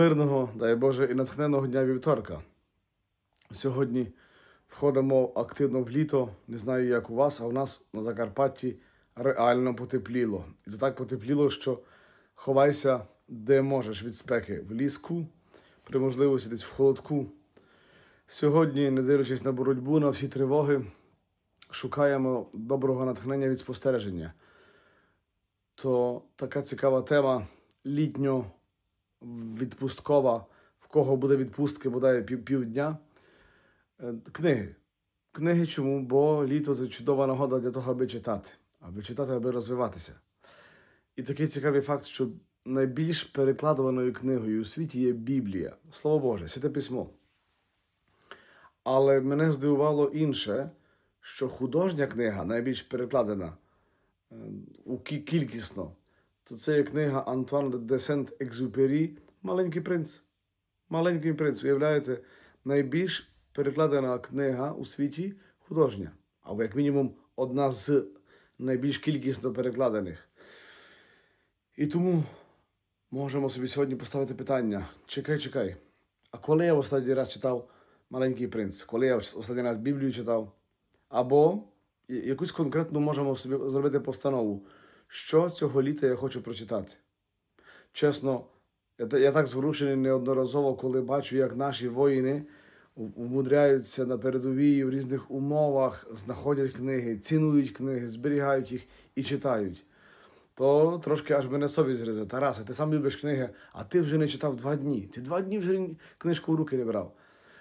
Мирного, дай Боже, і натхненного дня вівторка. Сьогодні входимо активно в літо. Не знаю, як у вас, а у нас на Закарпатті реально потепліло. І то так потепліло, що ховайся де можеш від спеки в ліску, при можливості десь в холодку. Сьогодні, не дивлячись на боротьбу, на всі тривоги, шукаємо доброго натхнення від спостереження. То така цікава тема літньо відпусткова, в кого буде відпустки, бодай півдня. Е, Книги. Книги чому? Бо літо це чудова нагода для того, аби читати, аби читати, аби розвиватися. І такий цікавий факт, що найбільш перекладуваною книгою у світі є Біблія, Слово Боже, Святе Письмо. Але мене здивувало інше, що художня книга найбільш перекладена е, кількісно, то це є книга Антуана де Сент-Екзюпері Маленький принц. Маленький принц, уявляєте, найбільш перекладена книга у світі художня, або як мінімум одна з найбільш кількісно перекладених. І тому можемо собі сьогодні поставити питання: чекай, чекай. А коли я в останній раз читав Маленький принц? Коли я в останній раз Біблію читав? Або якусь конкретну можемо собі зробити постанову, що цього літа я хочу прочитати. Чесно, я, так зворушений неодноразово, коли бачу, як наші воїни вмудряються на передовій в різних умовах, знаходять книги, цінують книги, зберігають їх і читають. То трошки аж мене совість гризе. Тарасе, ти сам любиш книги, а ти вже не читав два дні. Ти два дні вже книжку в руки не брав.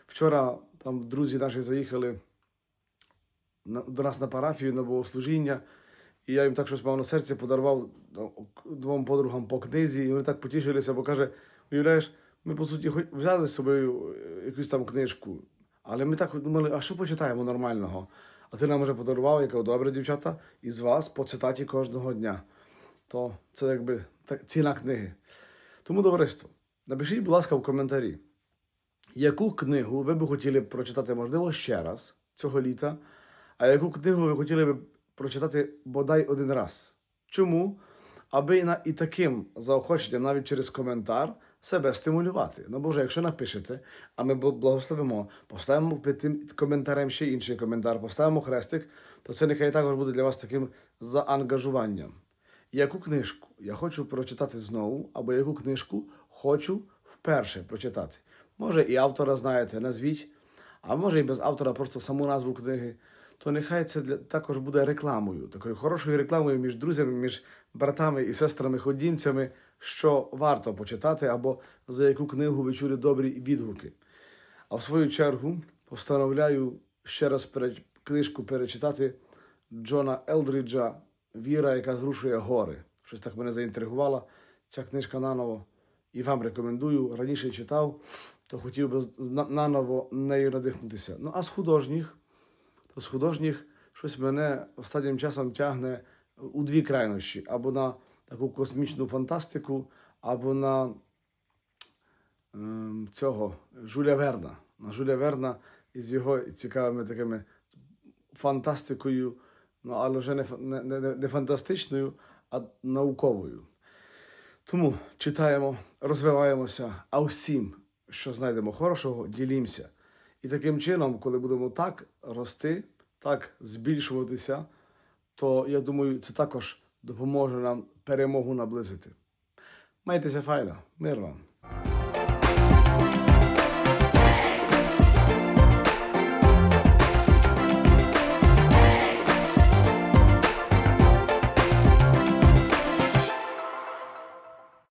Вчора там друзі наші заїхали до нас на парафію на богослужіння, і я їм так щось мав на серці, подарував ну, двом подругам по книзі, і вони так потішилися, бо каже: уявляєш, ми по суті взяли з собою е, якусь там книжку, але ми так думали, а що почитаємо нормального? А ти нам вже подарував, я кажу, добре, дівчата, із вас по цитаті кожного дня. То це якби так, ціна книги. Тому, товариство, напишіть, будь ласка, в коментарі, яку книгу ви б хотіли прочитати, можливо, ще раз цього літа, а яку книгу ви хотіли б прочитати бодай один раз. Чому? Аби і, таким заохоченням, навіть через коментар, себе стимулювати. Ну, боже, якщо напишете, а ми благословимо, поставимо під тим коментарем ще інший коментар, поставимо хрестик, то це нехай також буде для вас таким заангажуванням. Яку книжку я хочу прочитати знову, або яку книжку хочу вперше прочитати. Може, і автора знаєте, назвіть, а може і без автора просто саму назву книги. То нехай це для, також буде рекламою, такою хорошою рекламою між друзями, між братами і сестрами ходімцями, що варто почитати, або за яку книгу ви чули добрі відгуки. А в свою чергу постановляю ще раз пере- книжку перечитати Джона Елдріджа Віра, яка зрушує гори. Щось так мене заінтригувало. Ця книжка наново і вам рекомендую. Раніше читав, то хотів би наново нею надихнутися. Ну а з художніх, з художніх щось мене останнім часом тягне у дві крайнощі: або на таку космічну фантастику, або на ем, цього Жуля Верна. На Жуля Верна із його цікавими такими фантастикою, ну але вже не, не, не, не фантастичною, а науковою. Тому читаємо, розвиваємося, а всім, що знайдемо хорошого, ділімося. І таким чином, коли будемо так рости, так збільшуватися, то я думаю, це також допоможе нам перемогу наблизити. Майтеся файно, мир вам!